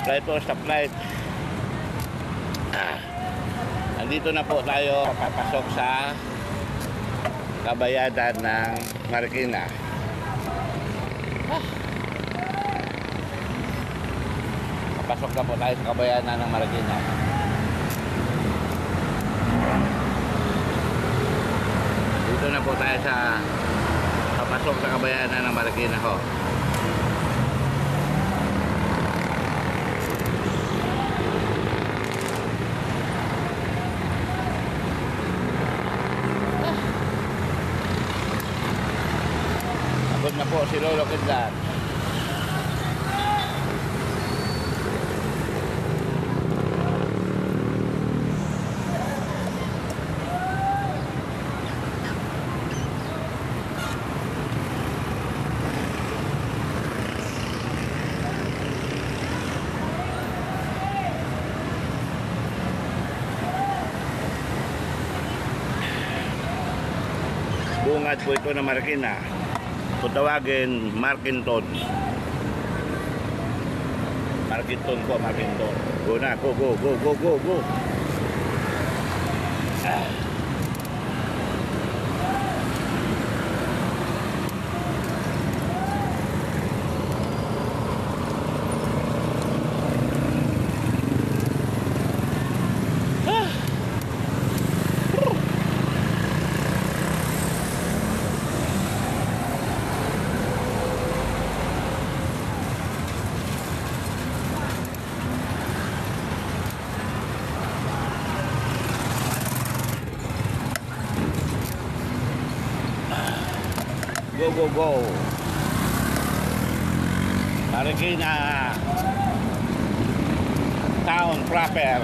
Stoplight po, stoplight. Ah. Andito na po tayo papasok sa kabayadan ng Marikina. Ah. Papasok na po tayo sa kabayadan ng Marikina. Dito na po tayo sa papasok sa kabayanan ng Marikina ho. Na po si Lolo Kidlat. Bungad po ito ng Marikina. Kung tawagin, Markinton. Markinton po, Markinton. Go na, go, go, go, go, go, go. Go, go, go. Marikina. Town proper.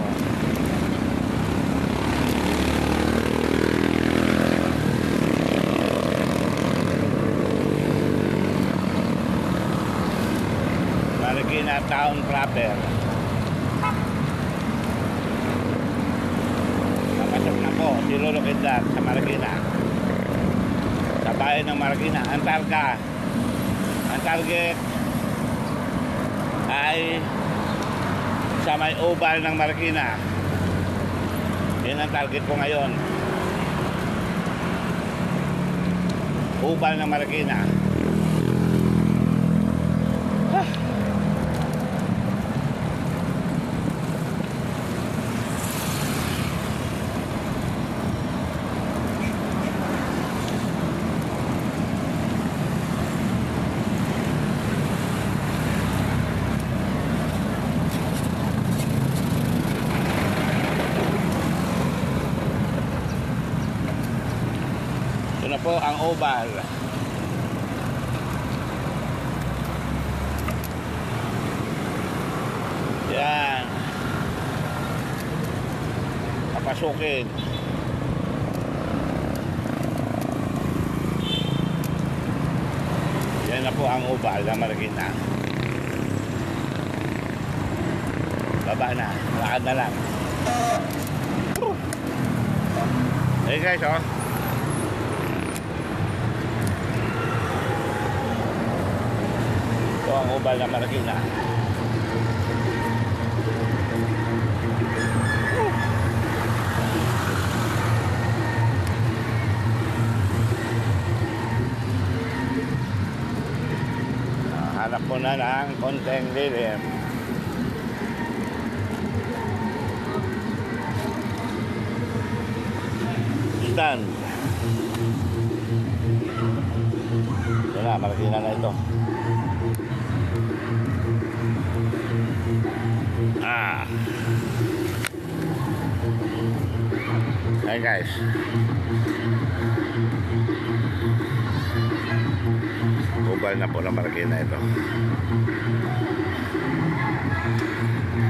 Marikina Town proper. Napasok na po si Lolo Kidlat sa Marikina bayan ng Marikina. Ang targa, ang target ay sa may oval ng Marikina. Yan ang target ko ngayon. Oval ng Marikina. Po ang oval. Yan. Papasukin. Yan na po ang oval na Marikina. Baba na. Lakad na lang. Hey guys, oh. Ito ang ubal na Marikina. Hanap mo na ng konting lilim. Stand. Ito na, Marikina na ito. Ah. Hey guys. Ubal na po ng Marikina ito.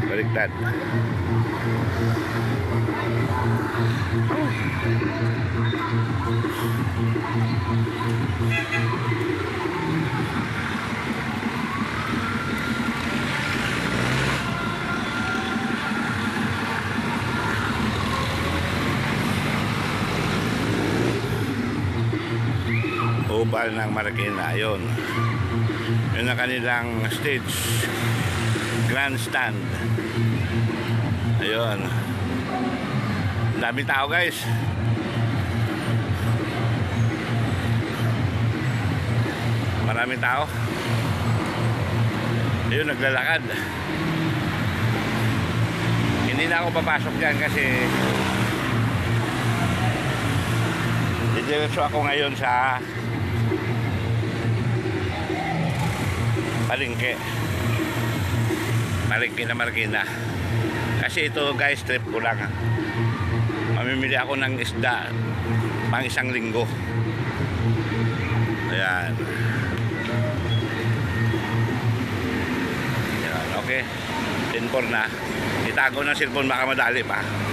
Baliktad. Ubal ng Marikina. Yun. Yun ang kanilang stage. grandstand. Ayun. Daming tao guys. Maraming tao. Ayun, naglalakad. Hindi na ako papasok dyan kasi didiretso ako ngayon sa palengke. Palengke na Marikina. Kasi ito guys, trip ko lang. Mamimili ako ng isda pang isang linggo. Ayan. Ayan, okay. 10 na. Itago ng cellphone baka madali pa.